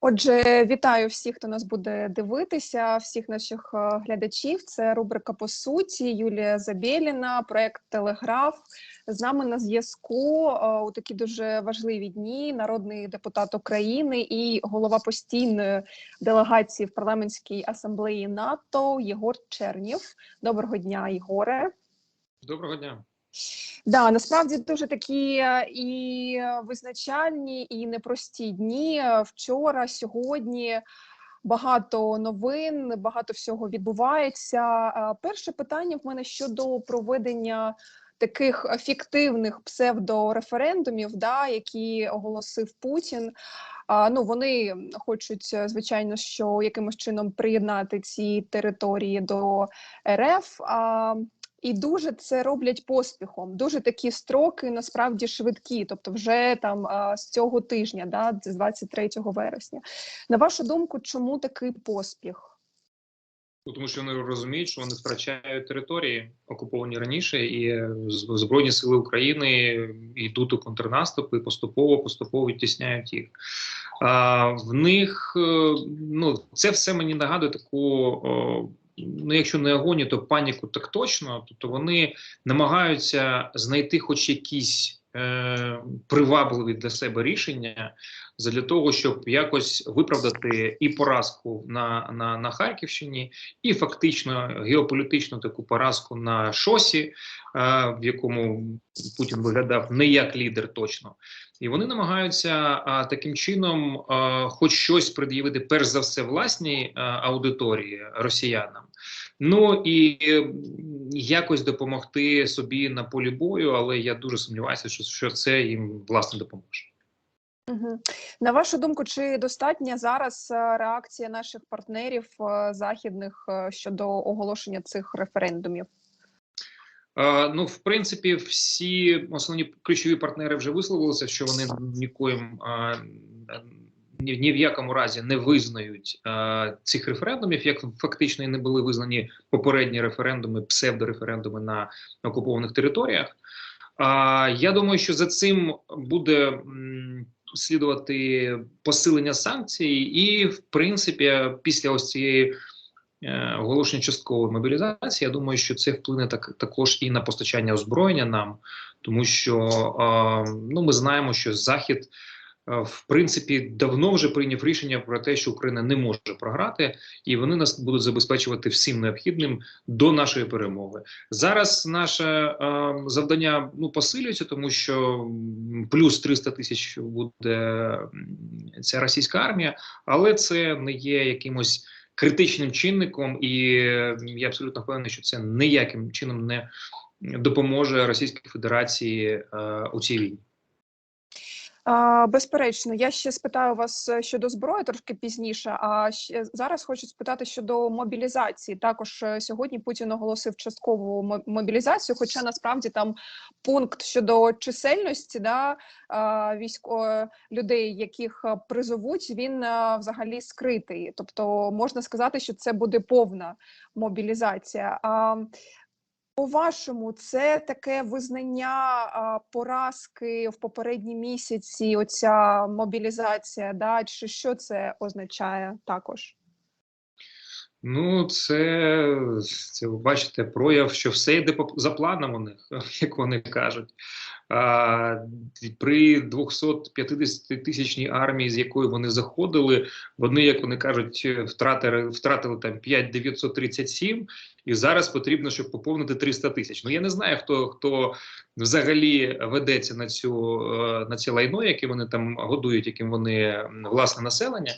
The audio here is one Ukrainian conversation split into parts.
Отже, вітаю всіх, хто нас буде дивитися, всіх наших е, глядачів. Це рубрика по суті. Юлія Забєліна, проект Телеграф. З нами на зв'язку е, у такі дуже важливі дні. Народний депутат України і голова постійної делегації в парламентській асамблеї НАТО Єгор Чернів. Доброго дня, Єгоре. Доброго дня. Да, насправді дуже такі і визначальні, і непрості дні. Вчора, сьогодні багато новин, багато всього відбувається. Перше питання в мене щодо проведення таких фіктивних псевдореферендумів, да, які оголосив Путін. Ну вони хочуть, звичайно, що якимось чином приєднати ці території до РФ. І дуже це роблять поспіхом. Дуже такі строки насправді швидкі, тобто вже там з цього тижня, да, з 23 вересня. На вашу думку, чому такий поспіх? Ну, Тому що вони розуміють, що вони втрачають території, окуповані раніше, і е, Збройні сили України йдуть у контрнаступ і поступово поступово відтісняють їх. А, в них е, ну це все мені нагадує таку. Ну, якщо не агонію, то паніку так точно. Тобто вони намагаються знайти хоч якісь е, привабливі для себе рішення для того, щоб якось виправдати і поразку на, на, на Харківщині, і фактично геополітичну таку поразку на шосі, е, в якому Путін виглядав не як лідер точно. І вони намагаються а, таким чином, а, хоч щось пред'явити, перш за все, власній аудиторії росіянам. Ну і якось допомогти собі на полі бою, але я дуже сумніваюся, що, що це їм власне допоможе. На вашу думку, чи достатня зараз е, реакція наших партнерів е, західних е, щодо оголошення цих референдумів? Е, Ну, в принципі, всі основні ключові партнери вже висловилися, що вони нікоїм е, ні, ні в якому разі не визнають е, цих референдумів, як фактично і не були визнані попередні референдуми, псевдореферендуми на окупованих територіях. А я думаю, що за цим буде слідувати посилення санкцій, і в принципі, після ось цієї е, оголошення часткової мобілізації, я думаю, що це вплине так також і на постачання озброєння нам, тому що е, ну ми знаємо, що захід. е, В принципі, давно вже прийняв рішення про те, що Україна не може програти, і вони нас будуть забезпечувати всім необхідним до нашої перемоги. Зараз наше е, завдання ну посилюється, тому що плюс 300 тисяч буде ця російська армія, але це не є якимось критичним чинником, і я абсолютно впевнений, що це ніяким чином не допоможе Російській Федерації е, у цій війні. Безперечно, я ще спитаю вас е, щодо зброї трошки пізніше. А ще зараз хочу спитати щодо мобілізації. Також е, сьогодні Путін оголосив часткову мобілізацію, хоча насправді там пункт щодо чисельності да, військо людей, яких е, призовуть, він е, взагалі скритий. Тобто можна сказати, що це буде повна мобілізація. А, по-вашому, це таке визнання поразки в попередні місяці, оця мобілізація, да? чи що це означає також? Ну, це, це бачите прояв, що все йде по за планом у них, як вони кажуть. При 250 тисячній армії, з якої вони заходили, вони, як вони кажуть, втратили, втратили там 5937, і зараз потрібно, щоб поповнити 300 тисяч. Ну я не знаю, хто хто взагалі ведеться на цю е, на це лайно, яке вони там годують, яким вони власне населення.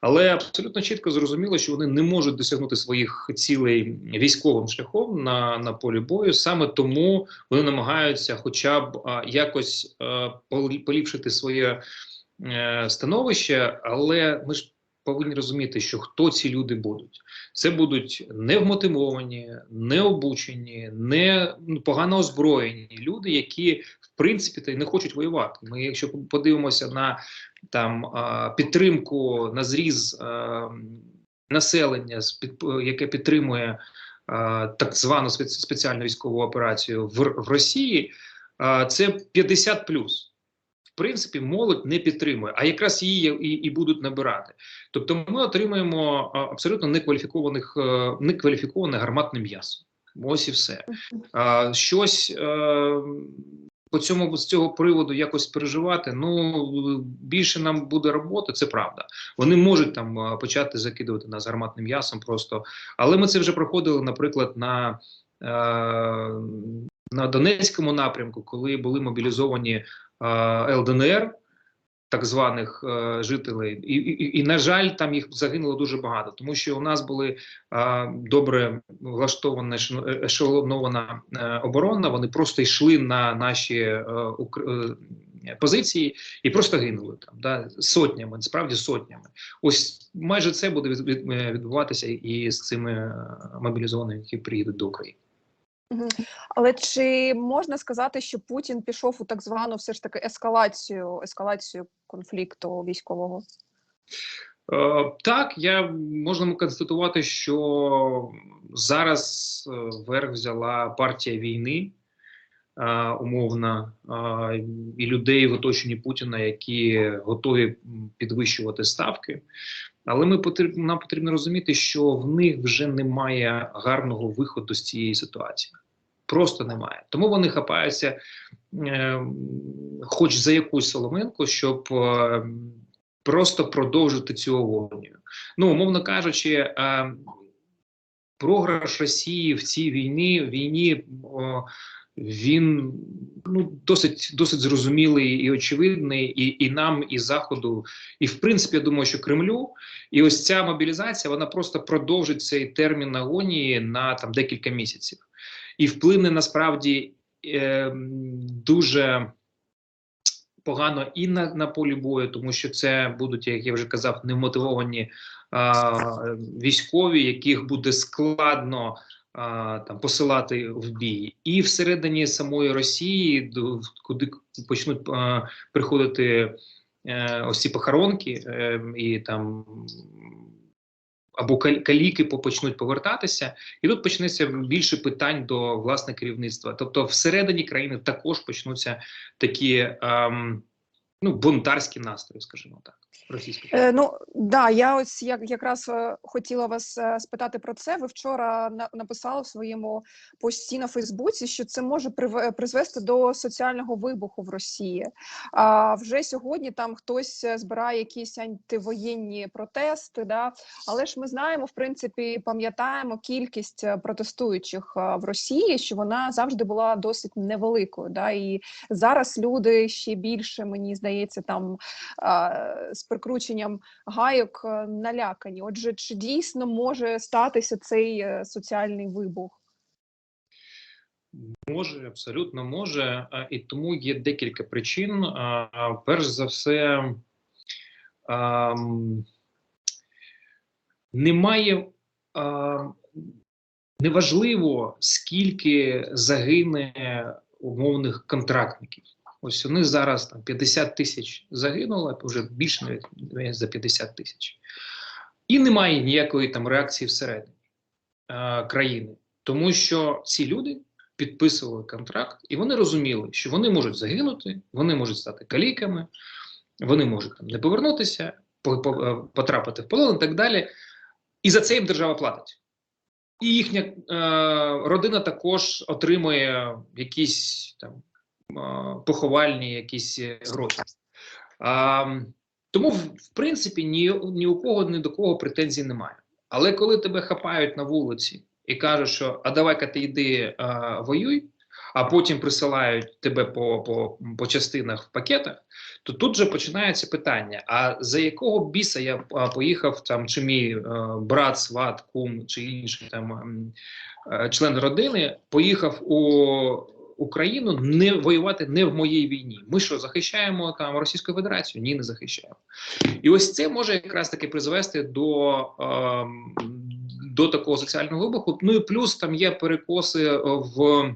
Але абсолютно чітко зрозуміло, що вони не можуть досягнути своїх цілей військовим шляхом на, на полі бою. Саме тому вони намагаються, хоча б а, якось а, полі- поліпшити своє е, становище, але ми ж повинні розуміти, що хто ці люди будуть. Це будуть невмотивовані, необучені, не ну, погано озброєні люди, які в принципі та й не хочуть воювати. Ми, якщо подивимося на там підтримку на зріз населення, яке підтримує так звану спец- спеціальну військову операцію в Росії, це 50 плюс. Принципі молодь не підтримує, а якраз її і, і будуть набирати. Тобто, ми отримуємо абсолютно некваліфікованих е, некваліфіковане гарматне м'ясо. Ось і все. А, щось е, по цьому з цього приводу якось переживати. Ну більше нам буде роботи, це правда. Вони можуть там почати закидувати нас гарматним м'ясом просто, але ми це вже проходили, наприклад, на. Е, на Донецькому напрямку, коли були мобілізовані е, ЛДНР, так званих е, жителей, і, і, і, на жаль, там їх загинуло дуже багато, тому що у нас були добре влаштована ешело- ешелонована е, оборона. Вони просто йшли на наші е, позиції і просто гинули там, да, сотнями, справді сотнями. Ось майже це буде від, від, відбуватися і з цими мобілізованими, які приїдуть до України. Але чи можна сказати, що Путін пішов у так звану все ж таки ескалацію, ескалацію конфлікту військового? Е, Так, я можемо констатувати, що зараз е, верх взяла партія війни, е, умовна, і людей в оточенні Путіна, які готові підвищувати ставки. Але ми потрібно нам потрібно розуміти, що в них вже немає гарного виходу з цієї ситуації. Просто немає. Тому вони хапаються, е, хоч за якусь соломинку, щоб е, просто продовжити цю агонію. Ну, умовно кажучи, е, програш Росії в цій війні війні о, він ну досить досить зрозумілий і очевидний, і, і нам, і заходу, і в принципі, я думаю, що Кремлю. І ось ця мобілізація вона просто продовжить цей термін агонії на там декілька місяців, і вплине насправді е, дуже погано і на, на полі бою, тому що це будуть, як я вже казав, немотивовані військові, яких буде складно там посилати в бій, і всередині самої Росії, куди почнуть приходити е, ось ці похоронки, е, і там або каліки по- почнуть повертатися, і тут почнеться більше питань до власне керівництва. Тобто, всередині країни також почнуться такі ем, ну бунтарські настрої, скажімо так, російської. Е, ну да, я ось як якраз е, хотіла вас е, спитати про це. Ви вчора на, написали в своєму пості на Фейсбуці, що це може призвести до соціального вибуху в Росії. А вже сьогодні там хтось е, збирає якісь антивоєнні протести. Да? Але ж ми знаємо, в принципі, пам'ятаємо кількість протестуючих в Росії, що вона завжди була досить невеликою. Да? І зараз люди ще більше, мені здається, там а, з прикрученням гайок е, налякані. Отже, чи дійсно може статися цей е, соціальний вибух? Може, абсолютно може, і тому є декілька причин. Перш за все, немає неважливо, скільки загине умовних контрактників. Ось вони зараз там 50 тисяч загинуло, вже більше за 50 тисяч. І немає ніякої там реакції всередині е, країни, тому що ці люди підписували контракт, і вони розуміли, що вони можуть загинути, вони можуть стати каліками, вони можуть там не повернутися, по- по- е, потрапити в полон і так далі. І за це їм держава платить. І їхня е, родина також отримує якісь там поховальні якісь е, гроші. А, тому, в, принципі, ні, ні у кого ні до кого претензій немає. Але коли тебе хапають на вулиці і кажуть, що а давай-ка ти йди а, воюй, а потім присилають тебе по, по, по частинах в пакетах, то тут же починається питання: а за якого біса я поїхав там, чи мій е, брат, сват, кум чи інший там м, е, член родини поїхав у Україну не воювати не в моїй війні. Ми що захищаємо там Російську Федерацію? Ні, не захищаємо. І ось це може якраз таки призвести до, ем, до такого соціального вибуху. Ну і плюс там є перекоси е, в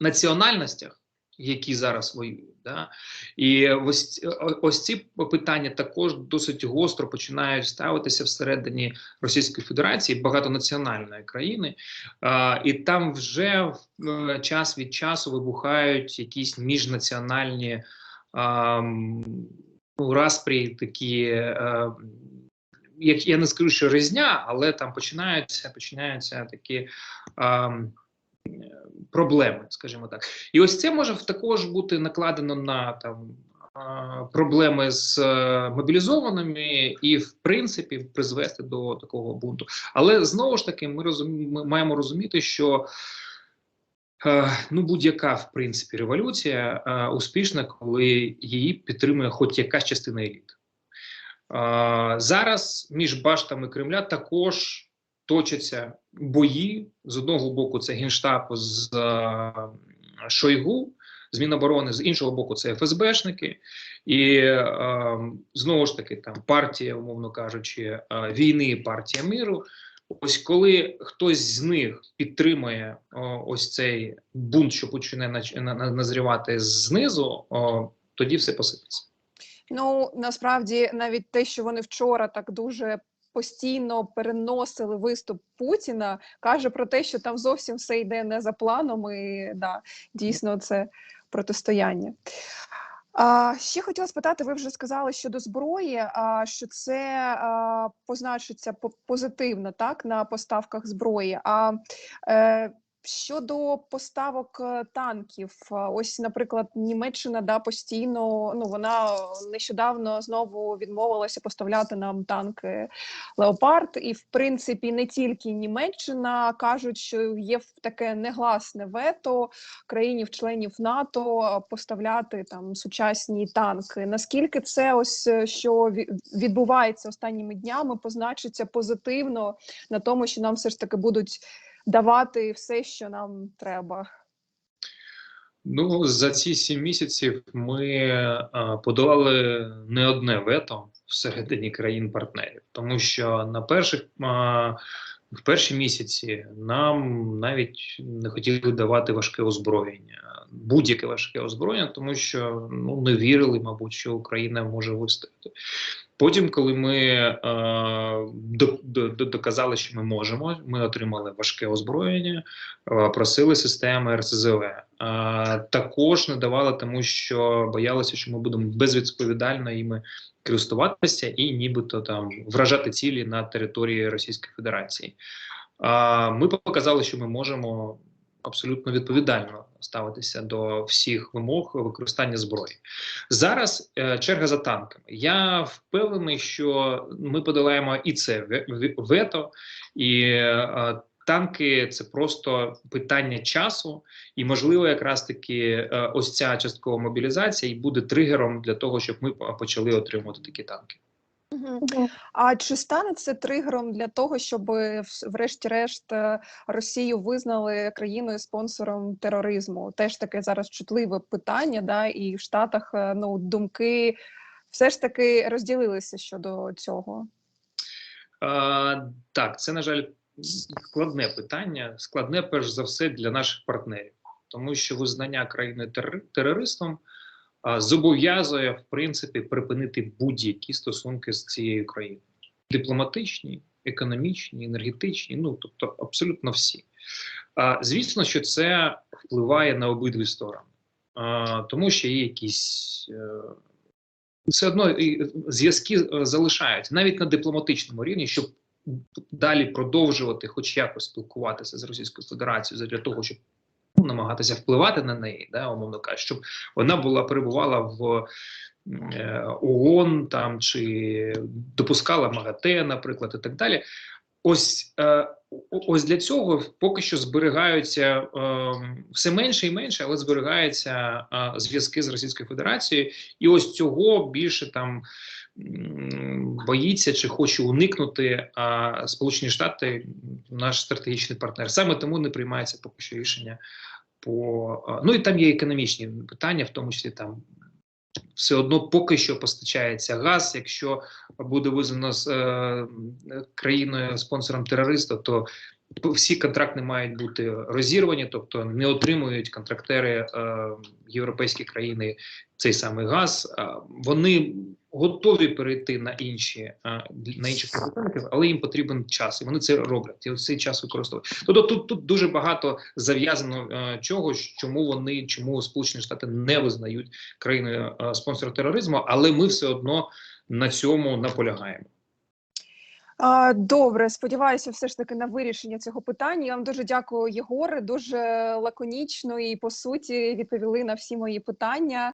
національностях, які зараз воюють. Да? І ось, ось ці питання також досить гостро починають ставитися всередині Російської Федерації, багатонаціональної країни, і там вже е, час від часу вибухають якісь міжнаціональні ну, распрі такі. е, як я не скажу, що різня, але там починаються починаються такі а, м, е, проблеми, скажімо так. І ось це може також бути накладено на там проблеми з е, мобілізованими і, в принципі, призвести до такого бунту. Але знову ж таки, ми розум... ми маємо розуміти, що е, ну будь-яка в принципі революція е, успішна, коли її підтримує хоч якась частина еліт. Е, зараз між баштами Кремля також точаться бої. З одного боку, це генштаб з е, Шойгу, з Міноборони, з іншого боку, це ФСБшники, і е, знову ж таки, там партія, умовно кажучи, е, війни, партія миру. Ось коли хтось з них підтримує о, ось цей бунт, що почне назрівати знизу, о, тоді все посипеться. Ну насправді навіть те, що вони вчора так дуже постійно переносили виступ Путіна, каже про те, що там зовсім все йде не за планом, і да, дійсно це протистояння. А, ще хотіла спитати, ви вже сказали щодо зброї, а, що це а, позначиться по- позитивно так на поставках зброї. А е, щодо поставок е, танків, ось, наприклад, Німеччина да постійно ну вона нещодавно знову відмовилася поставляти нам танки Леопард, і в принципі не тільки Німеччина кажуть, що є таке негласне вето країнів-членів НАТО поставляти там сучасні танки. Наскільки це ось е, що відбувається останніми днями, позначиться позитивно на тому, що нам все ж таки будуть давати все, що нам треба. Ну за ці сім місяців ми подолали не одне вето всередині країн-партнерів, тому що на перших в перші місяці нам навіть не хотіли давати важке озброєння, будь-яке важке озброєння, тому що ну не вірили, мабуть, що Україна може вистояти. Потім, коли ми е, до, до, до- доказали, що ми можемо, ми отримали важке озброєння, е, просили системи РСЗВ. Е, також не давали, тому що боялися, що ми будемо безвідповідально іми користуватися і нібито там вражати цілі на території Російської Федерації. Е, ми показали, що ми можемо абсолютно відповідально ставитися до всіх вимог використання зброї. Зараз е, черга за танками. Я впевнений, що ми подолаємо і це ве- ве- вето, і е, танки це просто питання часу, і можливо, якраз таки е, ось ця часткова мобілізація і буде тригером для того, щоб ми почали отримувати такі танки. А чи стане це тригером для того, щоб врешті-решт е, Росію визнали країною спонсором тероризму? Теж таке зараз чутливе питання, да, і в Штатах е, ну думки все ж таки розділилися щодо цього. Е, так, це на жаль складне питання. Складне перш за все для наших партнерів, тому що визнання країни терор- терористом а, зобов'язує в принципі припинити будь-які стосунки з цією країною: дипломатичні, економічні, енергетичні, ну тобто абсолютно всі. Звісно, що це впливає на обидві сторони, тому що є якісь. е, все одно зв'язки е, залишаються навіть на дипломатичному рівні, щоб далі продовжувати, хоч якось спілкуватися з Російською Федерацією для того, щоб намагатися впливати на неї, да, умовно кажучи, щоб вона була перебувала в е, ООН там чи допускала МАГАТЕ, наприклад, і так далі. Ось е, ось для цього поки що зберігаються е, все менше і менше, але зберігаються е, зв'язки з Російською Федерацією, і ось цього більше там боїться чи хоче уникнути а, Сполучені Штати, наш стратегічний партнер. Саме тому не приймається поки що рішення по ну і там є економічні питання, в тому числі там. Все одно поки що постачається газ. Якщо буде визнано з е, країною спонсором терориста, то всі контракти мають бути розірвані, тобто не отримують контрактери е, європейські країни цей самий газ. Вони готові перейти на інші е, на інших постачальників, але їм потрібен час, і вони це роблять. І цей час використовують. Тобто тут, тут дуже багато зав'язано е, чого, чому вони, чому Сполучені Штати не визнають країною е, спонсора тероризму, але ми все одно на цьому наполягаємо. Добре, сподіваюся, все ж таки на вирішення цього питання. Я вам дуже дякую, Єгоре. Дуже лаконічно і по суті відповіли на всі мої питання.